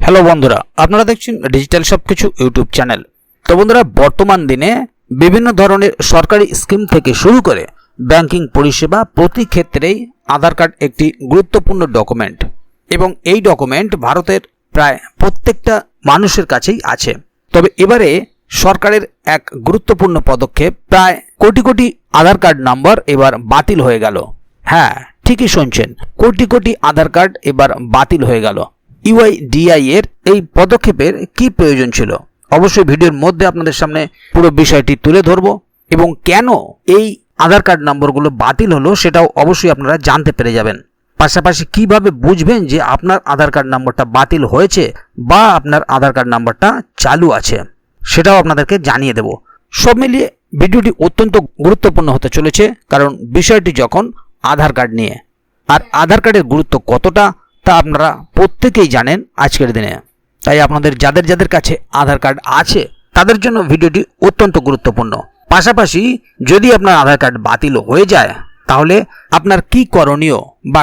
Hello বন্ধুরা, আপনারা দেখছেন ডিজিটাল সবকিছু ইউটিউব চ্যানেল। তো বন্ধুরা, বর্তমান দিনে বিভিন্ন ধরনের সরকারি স্কিম থেকে শুরু করে ব্যাংকিং পরিষেবা প্রতি ক্ষেত্রেই আধার কার্ড একটি গুরুত্বপূর্ণ ডকুমেন্ট এবং এই ডকুমেন্ট ভারতের প্রায় প্রত্যেকটা মানুষের কাছেই আছে। তবে এবারে সরকারের এক গুরুত্বপূর্ণ পদক্ষেপ, প্রায় কোটি কোটি আধার কার্ড নাম্বার এবার বাতিল হয়ে গেল। হ্যাঁ ঠিকই শুনছেন, কোটি কোটি আধার কার্ড এবার বাতিল হয়ে গেল। ইউআইডিআই এর এই পদক্ষেপের কি প্রয়োজন ছিল? অবশ্যই ভিডিওর মধ্যে আপনাদের সামনে পুরো বিষয়টি তুলে ধরব এবং কেন এই আধার কার্ড নম্বরগুলো বাতিল হলো সেটাও অবশ্যই আপনারা জানতে পেরে যাবেন। পাশাপাশি কীভাবে বুঝবেন যে আপনার আধার কার্ড নম্বরটা বাতিল হয়েছে বা আপনার আধার কার্ড নম্বরটা চালু আছে, সেটাও আপনাদেরকে জানিয়ে দেব। সব মিলিয়ে ভিডিওটি অত্যন্ত গুরুত্বপূর্ণ হতে চলেছে, কারণ বিষয়টি যখন আধার কার্ড নিয়ে, আর আধার কার্ডের গুরুত্ব কতটা তা আপনারা প্রত্যেকেই জানেন আজকের দিনে। তাই আপনাদের যাদের যাদের কাছে আধার কার্ড আছে, তাদের জন্য ভিডিওটি অত্যন্ত গুরুত্বপূর্ণ। পাশাপাশি যদি আপনার আধার কার্ড বাতিল হয়ে যায়, তাহলে আপনার কি করণীয় বা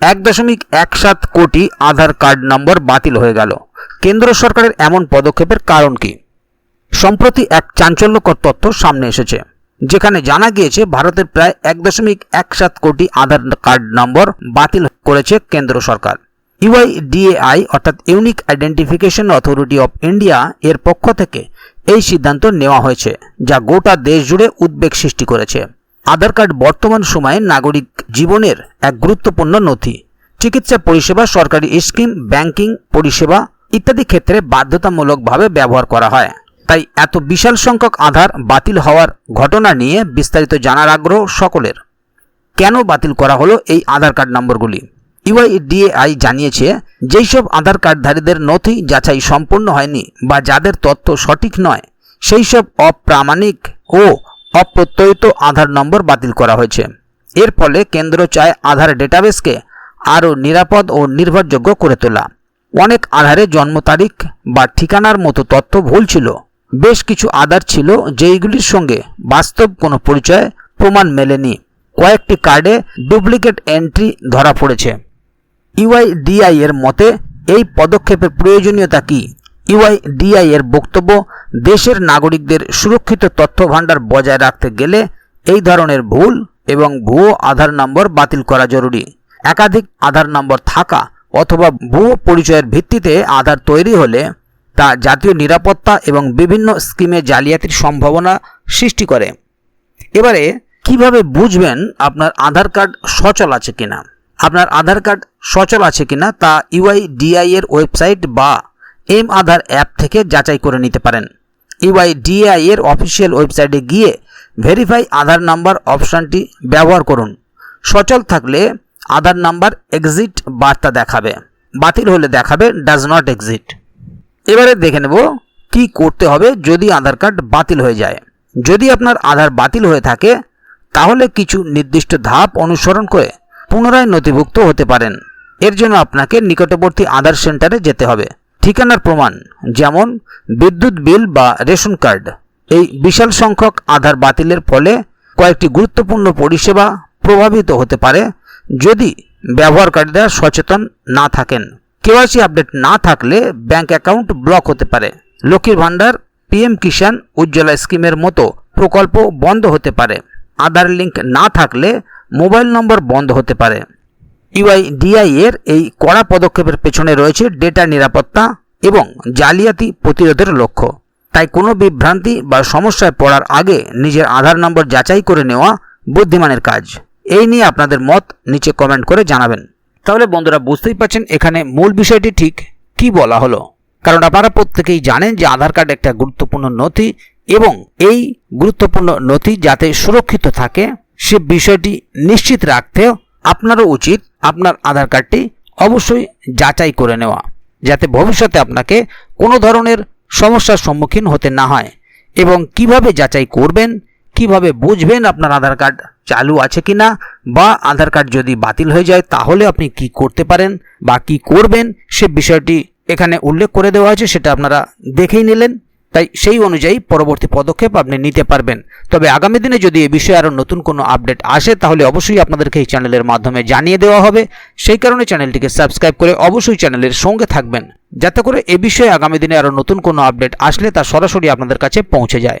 এক দশমিক এক সাত কোটি আধার কার্ড নম্বর বাতিল হয়ে গেল। কেন্দ্র সরকারের এমন পদক্ষেপের কারণ কি? সম্প্রতি এক চাঞ্চল্যকর তথ্য সামনে এসেছে, যেখানে জানা গিয়েছে ভারতের প্রায় এক দশমিক এক সাত কোটি আধার কার্ড নম্বর বাতিল করেছে কেন্দ্র সরকার। ইউআইডিএআই, অর্থাৎ unique identification authority of India, এর পক্ষ থেকে এই সিদ্ধান্ত নেওয়া হয়েছে, যা গোটা দেশ জুড়ে উদ্বেগ সৃষ্টি করেছে। আধার কার্ড বর্তমান সময়ে নাগরিক জীবনের এক গুরুত্বপূর্ণ নথি। চিকিৎসা পরিষেবা, সরকারি স্কিম, ব্যাংকিং পরিষেবা ইত্যাদি ক্ষেত্রে বাধ্যতামূলকভাবে ব্যবহার করা হয়। তাই এত বিশাল সংখ্যক আধার বাতিল হওয়ার ঘটনা নিয়ে বিস্তারিত জানার আগ্রহ সকলের। কেন বাতিল করা হলো এই আধার কার্ড নম্বরগুলি? ইউআইডিএআই জানিয়েছে, যেই সব আধার কার্ডধারীদের নথি যাচাই সম্পূর্ণ হয়নি বা যাদের তথ্য সঠিক নয়, সেই সব অপ্রামাণিক ও অপ্রত্যয়িত আধার নম্বর বাতিল করা হয়েছে। এর ফলে কেন্দ্র চায় আধার ডেটাবেসকে আরও নিরাপদ ও নির্ভরযোগ্য করে তোলা। অনেক আধারে জন্ম তারিখ বা ঠিকানার মতো তথ্য ভুল ছিল। বেশ কিছু আধার ছিল যেইগুলির সঙ্গে বাস্তব কোনো পরিচয় প্রমাণ মেলেনি। কয়েকটি কার্ডে ডুপ্লিকেট এন্ট্রি ধরা পড়েছে। ইউআইডিআই এর মতে, এই পদক্ষেপের প্রয়োজনীয়তা কি? ইউআইডিআই এর বক্তব্য দেশের নাগরিকদের সুরক্ষিত তথ্য ভাণ্ডার বজায় রাখতে গেলে এই ধরনের ভুল এবং ভুয়ো আধার নম্বর বাতিল করা জরুরি। একাধিক আধার নম্বর থাকা অথবা ভুয়ো পরিচয়ের ভিত্তিতে আধার তৈরি হলে তা জাতীয় নিরাপত্তা এবং বিভিন্ন স্কিমে জালিয়াতির সম্ভাবনা সৃষ্টি করে। এবারে, কীভাবে বুঝবেন আপনার আধার কার্ড সচল আছে কিনা? আপনার আধার কার্ড সচল আছে কিনা তা ইউআইডিআই এর ওয়েবসাইট বা এম আধার অ্যাপ থেকে যাচাই করে নিতে পারেন। ইউআইডিআই এর অফিসিয়াল ওয়েবসাইটে গিয়ে ভেরিফাই আধার নাম্বার অপশানটি ব্যবহার করুন। সচল থাকলে আধার নাম্বার এক্সিট বার্তা দেখাবে। বাতিল হলে দেখাবে ডাজ নট এক্সিট এবারে দেখে নেব কি করতে হবে যদি আধার কার্ড বাতিল হয়ে যায়। যদি আপনার আধার বাতিল হয়ে থাকে, তাহলে কিছু নির্দিষ্ট ধাপ অনুসরণ করে পুনরায় নথিভুক্ত হতে পারেন। এর জন্য আপনাকে নিকটবর্তী আধার সেন্টারে যেতে হবে। ঠিকানার প্রমাণ, যেমন বিদ্যুৎ বিল বা রেশন কার্ড। এই বিশাল সংখ্যক আধার বাতিলের ফলে কয়েকটি গুরুত্বপূর্ণ পরিষেবা প্রভাবিত হতে পারে যদি ব্যবহারকারীরা সচেতন না থাকেন। কেওয়াইসি আপডেট না থাকলে ব্যাংক অ্যাকাউন্ট ব্লক হতে পারে। লক্ষ্মীর ভাণ্ডার, পিএম কিষাণ উজ্জ্বলা স্কিমের মতো প্রকল্প বন্ধ হতে পারে। আধার লিঙ্ক না থাকলে মোবাইল নম্বর বন্ধ হতে পারে। ইউআইডিআই এর এই কড়া পদক্ষেপের পেছনে রয়েছে ডেটা নিরাপত্তা এবং জালিয়াতি প্রতিরোধের লক্ষ্য। তাই কোনো বিভ্রান্তি বা সমস্যায় পড়ার আগে নিজের আধার নম্বর যাচাই করে নেওয়া বুদ্ধিমানের কাজ। এই নিয়ে আপনাদের মত নিচে কমেন্ট করে জানাবেন। তাহলে বন্ধুরা বুঝতেই পারছেন এখানে মূল বিষয়টি ঠিক কি বলা হলো। কারণ আপনারা প্রত্যেকেই জানেন যে আধার কার্ড একটা গুরুত্বপূর্ণ নথি এবং এই গুরুত্বপূর্ণ নথি যাতে সুরক্ষিত থাকে সে বিষয়টি নিশ্চিত রাখতে আপনারও উচিত আপনার আধার কার্ডটি অবশ্যই যাচাই করে নেওয়া, যাতে ভবিষ্যতে আপনাকে কোনো ধরনের সমস্যার সম্মুখীন হতে না হয়। এবং কীভাবে যাচাই করবেন, কীভাবে বুঝবেন আপনার আধার কার্ড চালু আছে কি না বা আধার কার্ড যদি বাতিল হয়ে যায়, তাহলে আপনি কি করতে পারেন বা কি করবেন, সে বিষয়টি এখানে উল্লেখ করে দেওয়া আছে, সেটা আপনারা দেখেই নিলেন। তাই সেই অনুযায়ী পরবর্তী পদক্ষেপ আপনি নিতে পারবেন। তবে আগামী দিনে যদি এ বিষয়ে আরও নতুন কোনো আপডেট আসে, তাহলে অবশ্যই আপনাদেরকে এই চ্যানেলের মাধ্যমে জানিয়ে দেওয়া হবে। সেই কারণে চ্যানেলটিকে সাবস্ক্রাইব করে অবশ্যই চ্যানেলের সঙ্গে থাকবেন, যাতে করে এ বিষয়ে আগামী দিনে আরও নতুন কোনো আপডেট আসলে তা সরাসরি আপনাদের কাছে পৌঁছে যায়।